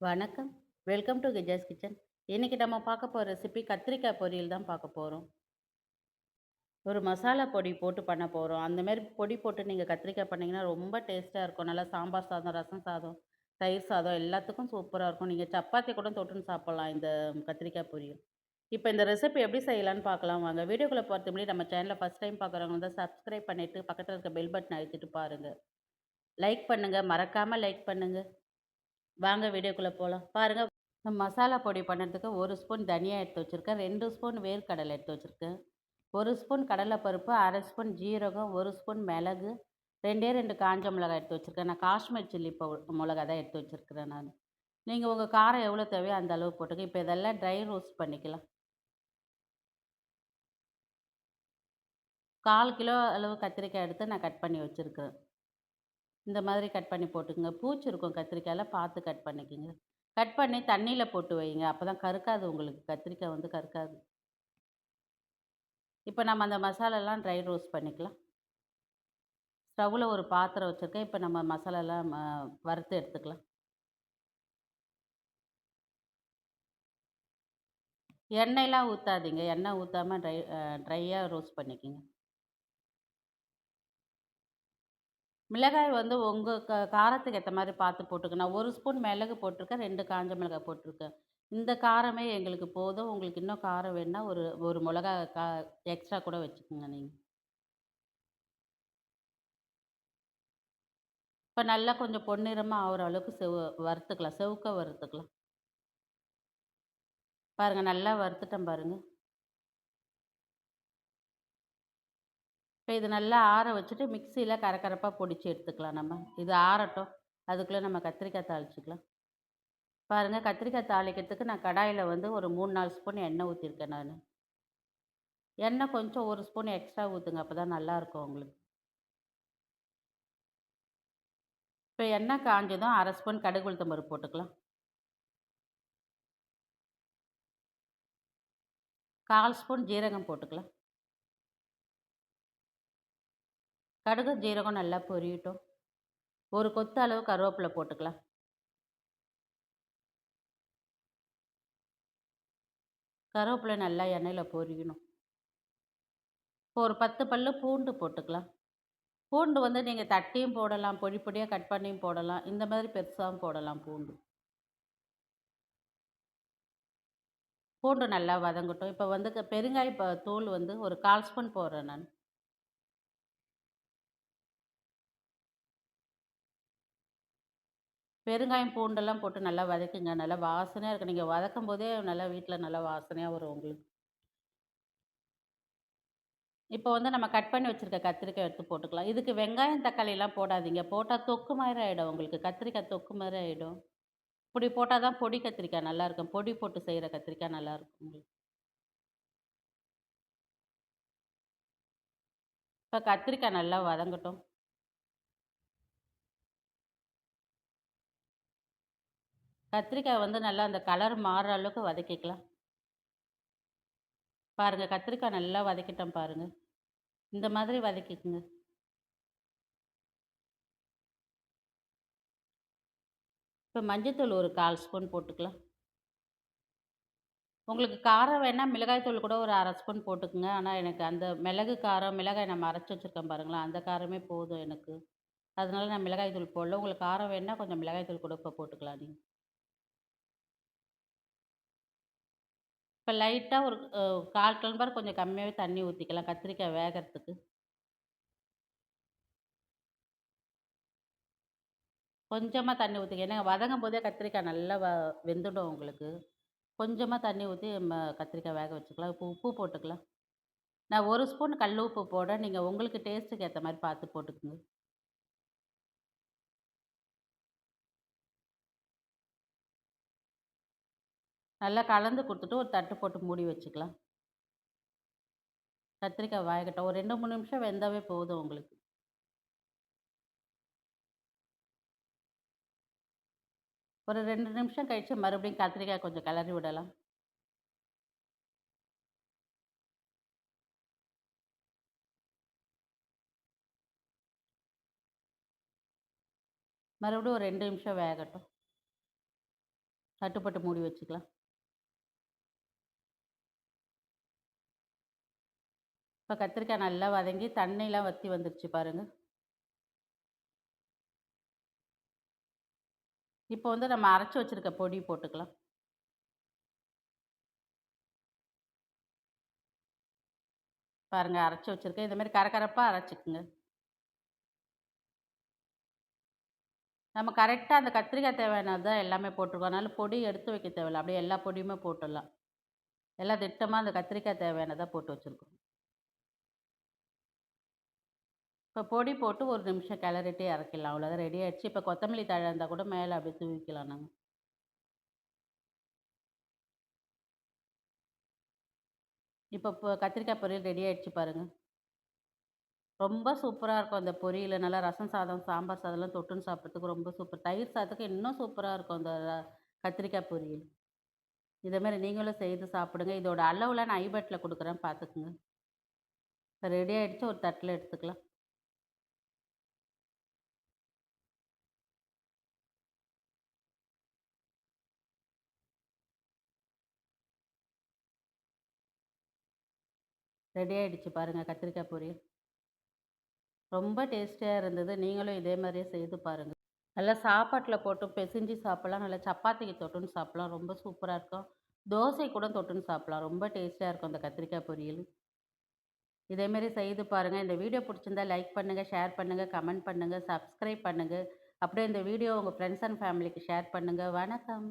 வணக்கம். Welcome to Gejas kitchen. இன்றைக்கி நம்ம பார்க்க போகிற ரெசிபி கத்திரிக்காய் பொரியல் தான் பார்க்க போகிறோம் ஒரு மசாலா பொடி போட்டு பண்ண போகிறோம் அந்த மாரி பொடி போட்டு நீங்கள் கத்திரிக்காய் பண்ணிங்கன்னா ரொம்ப டேஸ்ட்டாக இருக்கும். நல்லா சாம்பார் சாதம், ரசம் சாதம், தயிர் சாதம் எல்லாத்துக்கும் சூப்பராக இருக்கும். நீங்கள் சப்பாத்தி கூட தொட்டுன்னு சாப்பிட்லாம் இந்த கத்திரிக்காய் பொரியல். இப்போ இந்த ரெசிபி எப்படி செய்யலான்னு பார்க்கலாம் வாங்க. வீடியோக்குள்ள போறதுக்கு முன்னாடி நம்ம சேனலில் ஃபர்ஸ்ட் டைம் பார்க்குறவங்க வந்து சப்ஸ்கிரைப் பண்ணிவிட்டு பக்கத்தில் இருக்க பெல் பட்டன் அழுத்திட்டு பாருங்கள் லைக் பண்ணுங்கள் மறக்காமல் லைக் பண்ணுங்கள் வாங்க வீடியோக்குள்ளே போகலாம் பாருங்கள் மசாலா பொடி பண்ணுறதுக்கு ஒரு ஸ்பூன் தனியா எடுத்து வச்சுருக்கேன். ரெண்டு ஸ்பூன் வேர்க்கடலை எடுத்து வச்சுருக்கேன். ஒரு ஸ்பூன் கடலைப்பருப்பு, 1/2 ஸ்பூன் ஜீரகம், ஒரு ஸ்பூன் மிளகு, 2டே 2 காஞ்ச மிளகாய் எடுத்து வச்சுருக்கேன். நான் காஷ்மீர் சில்லி பவு தான் எடுத்து வச்சிருக்கிறேன் நான். நீங்கள் உங்கள் காரம் எவ்வளோ தேவையோ அந்த அளவு போட்டுக்க. இப்போ இதெல்லாம் ட்ரை ரோஸ்ட் பண்ணிக்கலாம். 1/4 கிலோ அளவு கத்திரிக்காய் எடுத்து நான் கட் பண்ணி வச்சுருக்கேன் இந்த மாதிரி கட் பண்ணி போட்டுக்கங்க. பூச்சி இருக்கும் கத்திரிக்காயில் பார்த்து கட் பண்ணிக்கோங்க கட் பண்ணி தண்ணியில் போட்டு வைங்க. அப்போ தான் கருக்காது உங்களுக்கு. கத்திரிக்காய் வந்து கருக்காது. இப்போ நம்ம அந்த மசாலாலாம் ட்ரை ரோஸ்ட் பண்ணிக்கலாம். ஸ்டவ்வில் ஒரு பாத்திரம் வச்சுருக்கேன் இப்போ நம்ம மசாலாலாம் வறுத்து எடுத்துக்கலாம். எண்ணெய்லாம் ஊற்றாதீங்க எண்ணெய் ஊற்றாமல் ட்ரை ட்ரையாக ரோஸ்ட் பண்ணிக்கோங்க மிளகாய் வந்து உங்கள் க காரத்துக்கு ஏற்ற மாதிரி பார்த்து போட்டுக்கணும். நான் 1 ஸ்பூன் மிளகு போட்டிருக்கேன். ரெண்டு காஞ்ச மிளகாய் போட்டிருக்கேன். இந்த காரமே எங்களுக்கு போதும். உங்களுக்கு இன்னும் காரம் வேணுனா ஒரு ஒரு மிளகா கா எக்ஸ்ட்ரா கூட வச்சுக்கோங்க நீங்கள் இப்போ நல்லா கொஞ்சம் பொன்னிறமாக ஆகிற அளவுக்கு செவ் வறுத்துக்கலாம். செவுக்க வறுத்துக்கலாம். பாருங்கள் நல்லா வறுத்துட்டேன் பாருங்கள் இப்போ இது நல்லா ஆற வச்சுட்டு மிக்சியில் கரக்கரப்பாக பொடிச்சு எடுத்துக்கலாம் நம்ம. இது ஆறட்டும். அதுக்குள்ளே நம்ம கத்திரிக்காய் தாளிச்சிக்கலாம் பாருங்கள் கத்திரிக்காய் தாளிக்கிறதுக்கு நான் கடாயில் வந்து ஒரு 3, 4 ஸ்பூன் எண்ணெய் ஊற்றிருக்கேன் நான் எண்ணெய் கொஞ்சம் ஒரு ஸ்பூன் எக்ஸ்ட்ரா ஊற்றுங்க அப்போ தான் நல்லாயிருக்கும் உங்களுக்கு. இப்போ எண்ணெய் காஞ்சதும் அரை ஸ்பூன் கடுகு உளுத்தம்பருப்பு போட்டுக்கலாம். 1/4 ஸ்பூன் ஜீரகம் போட்டுக்கலாம். கடுகு, ஜீரகம் நல்லா பொரியட்டும். ஒரு கொத்து அளவு கருவேப்பிலை போட்டுக்கலாம். கருவேப்பிலை நல்லா எண்ணெயில் பொரியணும். இப்போ ஒரு 10 பல்லு பூண்டு போட்டுக்கலாம். பூண்டு வந்து நீங்கள் தட்டியும் போடலாம். பொடி பொடியாக கட் பண்ணியும் போடலாம். இந்த மாதிரி பெருசாகவும் போடலாம் பூண்டு. பூண்டு நல்லா வதங்கட்டும். இப்போ வந்து க பெருங்காய தூள் வந்து ஒரு 1/4 ஸ்பூன் போடுறேன் நான். பெருங்காயம், பூண்டெல்லாம் போட்டு நல்லா வதக்குங்க. நல்லா வாசனையாக இருக்கும். நீங்க வதக்கும்போதே நல்லா வீட்டில் நல்லா வாசனையாக வரும் உங்களுக்கு. இப்போ வந்து நம்ம கட் பண்ணி வச்சுருக்க கத்திரிக்காய் எடுத்து போட்டுக்கலாம். இதுக்கு வெங்காயம், தக்காளியெலாம் போடாதீங்க. போட்டால் தொக்கு மாதிரி ஆகிடும் உங்களுக்கு. கத்திரிக்காய் தொக்கு மாதிரி ஆகிடும் இப்படி போட்டால் தான் பொடி கத்திரிக்காய் நல்லாயிருக்கும் பொடி போட்டு செய்கிற கத்திரிக்காய் நல்லாயிருக்கும் உங்களுக்கு. இப்போ கத்திரிக்காய் நல்லா வதங்கட்டும். கத்திரிக்காய் வந்து நல்லா அந்த கலர் மாறுற அளவுக்கு வதக்கிக்கலாம். பாருங்கள் கத்திரிக்காய் நல்லா வதக்கிட்டேன் பாருங்கள் இந்த மாதிரி வதக்கிக்குங்க இப்போ மஞ்சத்தூள் ஒரு 1/4 ஸ்பூன் போட்டுக்கலாம். உங்களுக்கு காரம் வேணால் மிளகாய் தூள் கூட ஒரு அரை ஸ்பூன் போட்டுக்கங்க. ஆனால் எனக்கு அந்த மிளகு காரம், மிளகாய் நம்ம அரைச்சி வச்சுருக்கேன் பாருங்களேன், அந்த காரமே போதும் எனக்கு. அதனால நான் மிளகாய் தூள் போடல. உங்களுக்கு காரம் வேணால் கொஞ்சம் மிளகாய்த்தூள் கூட இப்போ போட்டுக்கலாம் நீங்கள் இப்போ லைட்டாக ஒரு கால் 1/4 டம்ளர் கொஞ்சம் கம்மியாகவே தண்ணி ஊற்றிக்கலாம் கத்திரிக்காய் வேகறதுக்கு. கொஞ்சமாக தண்ணி ஊத்திக்க. ஏன்னா வதங்கும்போதே கத்திரிக்காய் நல்லா வ வெந்துடும் உங்களுக்கு. கொஞ்சமாக தண்ணி ஊற்றி நம்ம கத்திரிக்காய் வேக வச்சுக்கலாம். இப்போ உப்பு போட்டுக்கலாம். நான் ஒரு ஸ்பூன் கல் உப்பு போட நீங்கள் உங்களுக்கு டேஸ்ட்டுக்கு ஏற்ற மாதிரி பார்த்து போட்டுக்கங்க. நல்லா கலந்து கொடுத்துட்டு ஒரு தட்டு போட்டு மூடி வச்சுக்கலாம். கத்திரிக்காய் வேகட்டும். ஒரு 2, 3 நிமிஷம் வெந்தாவே போதும் உங்களுக்கு. ஒரு ரெண்டு நிமிஷம் கழித்து மறுபடியும் கத்திரிக்காய் கொஞ்சம் கிளறி விடலாம். மறுபடியும் ஒரு ரெண்டு நிமிஷம் வேகட்டும். தட்டுப்பட்டு மூடி வச்சுக்கலாம். இப்போ கத்திரிக்காய் நல்லா வதங்கி தண்ணியெலாம் வற்றி வந்துருச்சு பாருங்க. இப்போ வந்து நம்ம அரைச்சி வச்சுருக்க பொடி போட்டுக்கலாம். பாருங்கள் அரைச்சி வச்சிருக்கேன். இதுமாரி மாரி அரைச்சிக்குங்க நம்ம கரெக்டாக அந்த கத்திரிக்காய் தேவையானது தான் எல்லாமே போட்டிருக்கோம் அதனால பொடி எடுத்து வைக்க தேவையில்ல. அப்படியே எல்லா பொடியுமே போட்டுடலாம். எல்லாம் திட்டமாக அந்த கத்திரிக்காய் தேவையானதாக போட்டு வச்சுருக்கோம் இப்போ பொடி போட்டு ஒரு நிமிஷம் கிளறிட்டே இறக்கிடலாம். அவ்வளோதான் ரெடி ஆகிடுச்சு இப்போ கொத்தமல்லி தழை இருந்தால் கூட மேலே அப்படியே தூவிக்கலாம் நாங்கள் இப்போ இப்போ கத்திரிக்காய் பொரியல் ரெடி ஆகிடுச்சு பாருங்கள் ரொம்ப சூப்பராக இருக்கும் அந்த பொரியல் நல்லா ரசம் சாதம், சாம்பார் சாதம்லாம் தொட்டுன்னு சாப்பிட்றதுக்கு ரொம்ப சூப்பர். தயிர் சாதத்துக்கு இன்னும் சூப்பராக இருக்கும் அந்த கத்திரிக்காய் பொரியல். இதேமாரி நீங்களும் செய்து சாப்பிடுங்க. இதோட அளவுலாம் நான் ஐபட்டில் கொடுக்குறேன் பார்த்துக்குங்க. இப்போ ரெடி ஆகிடுச்சு ஒரு தட்டில் எடுத்துக்கலாம். ரெடி ஆகிடுச்சு பாருங்கள் கத்திரிக்காய் பொரியல். ரொம்ப டேஸ்டியாக இருந்தது. நீங்களும் இதே மாதிரியே செய்து பாருங்கள் நல்லா சாப்பாட்டில் போட்டு பெசிஞ்சு சாப்பிட்லாம் நல்லா சப்பாத்திக்கு தொட்டுன்னு சாப்பிட்லாம் ரொம்ப சூப்பராக இருக்கும். தோசை கூட தொட்டுன்னு சாப்பிட்லாம் ரொம்ப டேஸ்டியாக இருக்கும் அந்த கத்திரிக்காய் பொரியல். இதேமாரி செய்து பாருங்கள் இந்த வீடியோ பிடிச்சிருந்தா லைக் பண்ணுங்கள் ஷேர் பண்ணுங்கள் கமெண்ட் பண்ணுங்கள் சப்ஸ்கிரைப் பண்ணுங்கள் அப்படியே இந்த வீடியோ உங்கள் ஃப்ரெண்ட்ஸ் அண்ட் ஃபேமிலிக்கு ஷேர் பண்ணுங்கள் வணக்கம்.